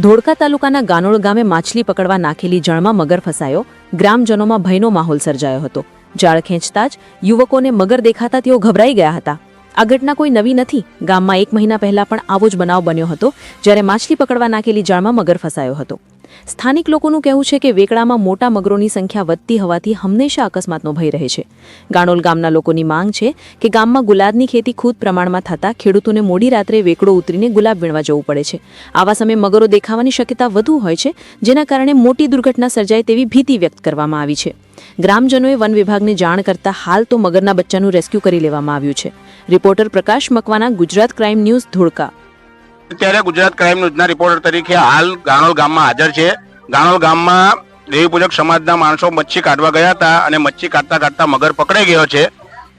ધોળકા તાલુકાના ગાનોળ ગામે માછલી પકડવા નાખેલી જળમાં મગર ફસાયો, ગ્રામજનોમાં ભયનો માહોલ સર્જાયો હતો. જાળ ખેંચતા જ યુવકોને મગર દેખાતા તેઓ ગભરાઈ ગયા હતા. આ ઘટના કોઈ નવી નથી. ગામમાં એક મહિના પહેલા પણ આવો જ બનાવ બન્યો હતો, જ્યારે માછલી પકડવા નાખેલી જાળમાં મગર ફસાયો હતો. સ્થાનિક લોકોનું કહેવું છે કે વેકડામાં મોટા મગરોની સંખ્યા વધતી હોવાથી હંમેશા અકસ્માતનો ભય રહે છે. ગાણોલ ગામના લોકોની માંગ છે કે ગામમાં ગુલાબની ખેતી ખુદ પ્રમાણમાં થતાં ખેડૂતોને મોડી રાત્રે વેકડો ઉતરીને ગુલાબ વીણવા જવું પડે છે. આવા સમયે મગરો દેખાવાની શક્યતા વધુ હોય છે, જેના કારણે મોટી દુર્ઘટના સર્જાય તેવી ભીતિ વ્યક્ત કરવામાં આવી છે. ગ્રામજનોએ વન વિભાગને જાણ કરતા હાલ તો મગરના બચ્ચાનું રેસ્ક્યુ કરી લેવામાં આવ્યું છે. Reporter Prakash Makwana, Gujarat crime news, Dholka. અત્યારે ગુજરાત ક્રાઇમ ન્યૂઝના રિપોર્ટર તરીકે હાલ ગાણોલ ગામમાં હાજર છે. ગાણોલ ગામમાં દેવી પૂજક સમાજના માણસો મચ્છી કાઢવા ગયા હતા અને મચ્છી કાઢતા કાઢતા મગર પકડાઈ ગયો છે.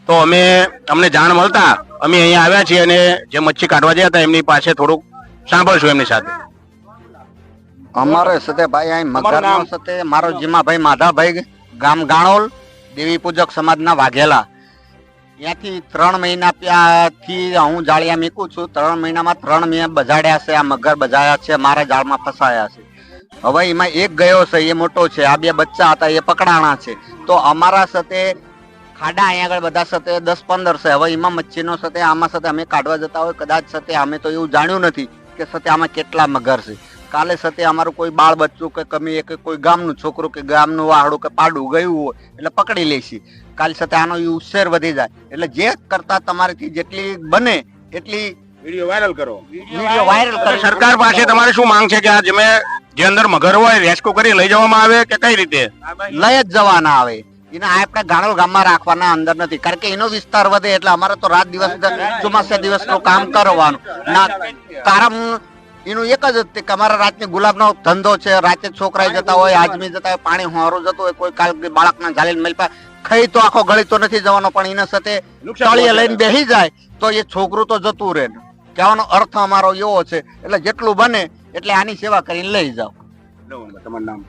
તો અમે અમને જાણ મળતા અમે અહીંયા આવ્યા છીએ અને જે મચ્છી કાઢવા ગયા હતા એમની પાસે થોડુંક સાંભળશું એમની સાથે. અમારે સાથે ભાઈ અહીં મગરનો સાથે મારો જીમાભાઈ માધાભાઈ ગામ ગાણોલ દેવી પૂજક સમાજના વાઘેલા. ત્યાંથી ત્રણ મહિના ત્યાંથી હું જાળિયા મીકું છું. ત્રણ મહિનામાં ત્રણ મેં બજાડ્યા છે. આ મગર બજાડ્યા છે. મારા જાળમાં ફસાયા છે. હવે એમાં એક ગયો છે. એ મોટો છે. આ બે બચ્ચા હતા. એ પકડાણા છે. તો અમારા સાથે ખાડા અહીંયા આગળ બધા સાથે દસ પંદર છે. હવે એમાં મચ્છીનો સાથે, આમાં સાથે અમે કાઢવા જતા હોય. કદાચ સાથે અમે તો એવું જાણ્યું નથી કે સાથે આમાં કેટલા મગર છે. કાલે સાથે અમારું કોઈ બાળ બચ્ચું કે કમી કે કોઈ ગામનું છોકરું કે ગામનું વાહડું કે પાડું ગયું હોય એટલે પકડી લેશી કાલે સાથે આનો ઉછેર વધી જાય. એટલે જે કરતા તમારેથી જેટલી બને એટલી વીડિયો વાયરલ કરો. વીડિયો વાયરલ કરો. સરકાર પાસે તમારે શું માંગ છે કે આ જમે જે અંદર મગર હોય રેસ્ક્યુ કરી લઈ જવામાં આવે કે કઈ રીતે? લઈ જ જવાના આવે. એને આપણે ગાણોલ ગામમાં રાખવાના અંદર નથી. કારણ કે એનો વિસ્તાર વધે એટલે અમારે તો રાત દિવસ ચોમાસા દિવસનું કામ કરવાનું. ના કારણ એનું એક જ તે કે અમારા રાતની ગુલાબનો ધંધો છે રાતે છોકરા જતા હોય આદમી જતા હોય પાણી હોરું જતું હોય કોઈ કાલ બાળકના ઝાલીને મલપા ખાઈ તો આખો ગળી તો નથી જવાનો પણ એના સાથે તળીએ લઈને બેસી જાય તો એ છોકરું તો જતું રહે. ને કહેવાનો અર્થ અમારો એવો છે એટલે જેટલું બને એટલે આની સેવા કરીને લઈ જાઓ. તમારું નામ?